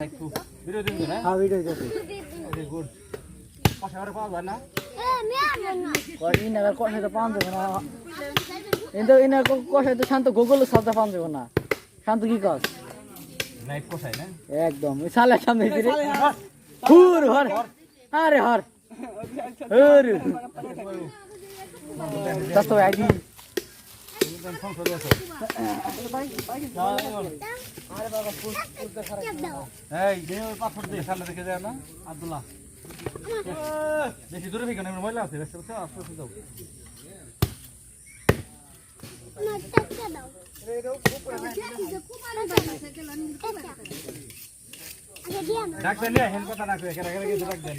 একটু ভিডিও দিন না? হ্যাঁ ভিডিও যাচ্ছে ভেরি গুড পাশে আর পাওয়া যায় না? ইনার কষাই তো পান যাবে না। কিন্তু ইনার কষাই তো শান্ত গুগল শব্দ পান যাবে না। শান্ত কি কস? লাইট কোথায় না? একদম। সালে সামনে দিরে হুর হর। আরে হর। হুর। দস্ত আইডি সংসদে আছে এই দে ওই পাথর দিয়ে সামনে রেখে যায় না আব্দুল্লাহ বেশি দূরে থেকে না ময়লা আছে আস্তে আস্তে যাও ডাক্তার নিয়ে হেন কথা রাখবে কেন? কেন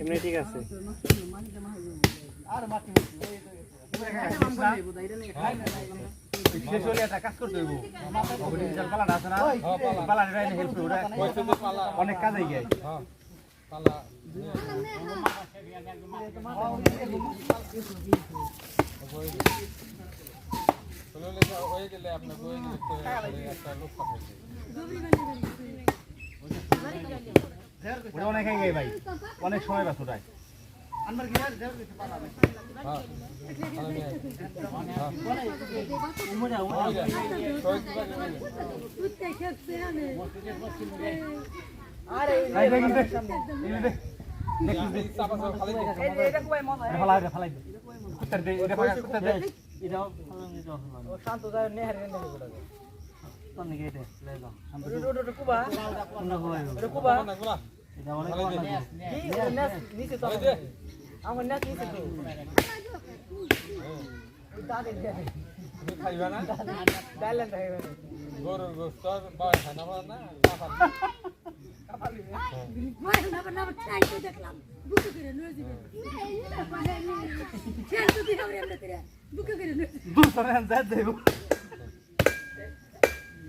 এমনি ঠিক আছে। আর মাটি শেষ হলে একটা কাজ করতে হইব। ডিজিটাল পালাটা আছে না? পালাটা হেল্প করবে অনেক কাজে গিয়ে ওটা অনেক আগে ভাই অনেক সময় বাস ওটায় ফালাই দে, কি নেস নিচে তো আমার নিচে খাইবা গরুর গোস্ত বাবা খানা না দূর সরে আন, যায় দেবো। শেষ না কই গরু মিনছে আমি দেবো, কি ব্যাপার? আই না গালি কষ্টগুলো সব কথা এটা আরও দূর করে নেবে।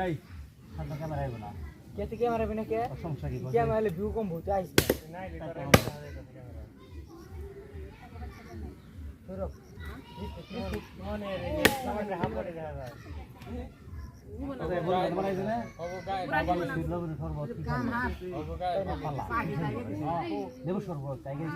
এই ঠান্ডা ক্যামেরা আইবো না কেতে ক্যামেরা বিনা কে? সমস্যা কি? ক্যামেরা হলে ভিউ কম ভূতে আইছে মনে রে সামনে হাত পড়ে দেখা যায়। লবণের শরবত, কি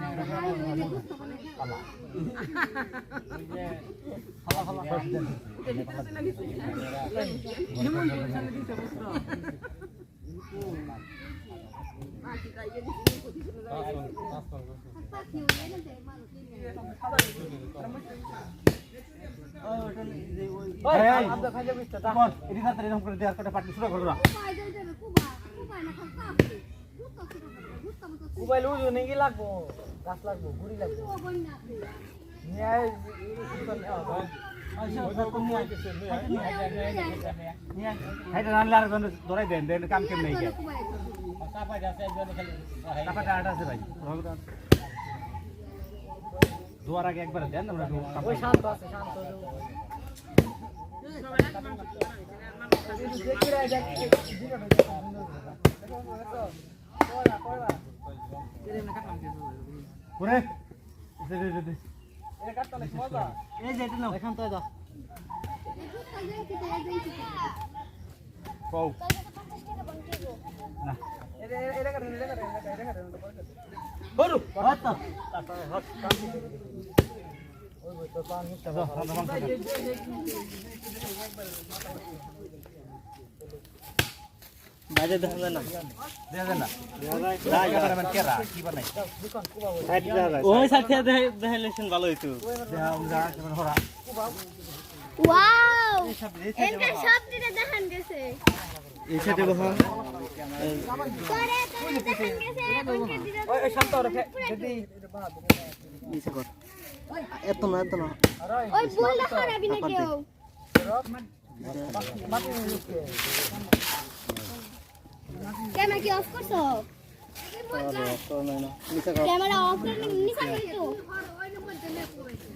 মোবাইল উজু নেই লাগবো গাছ লাগবো গুড়ি লাগবো। ধরাই দেন, দেন কাম কেমনে কে? আছে ভাই। দোয়ার আগে একবার দেন আমরা। শান্ত আছে শান্ত দেখি রে দেখ কয়লা কয়লা ওরে দে দে দে দে এই যে এটা নাও এখান তো দাও কও না বড়ু হাত না দেখবে না দাই বাইরে দেখা যায় না ওই সাথে দেখাইলেছেন ভালো হইতো ওয়াও এনকা সব দিকে দেখান গেছে এই সাথে বহা করে করে দেখান গেছে ওই শান্ত রে যদি নিচে কর। এত না এত না। ওই বল দেখাবি না কেউ। ক্যামেরা কি অফ করছ? ক্যামেরা অফ করে নিচে কিন্তু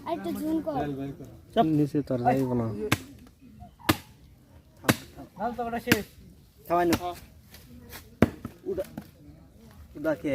আর একটু জুম কর। চাপ। নিচে তোর যাইব না। থামাই না। উড়া উড়া কে?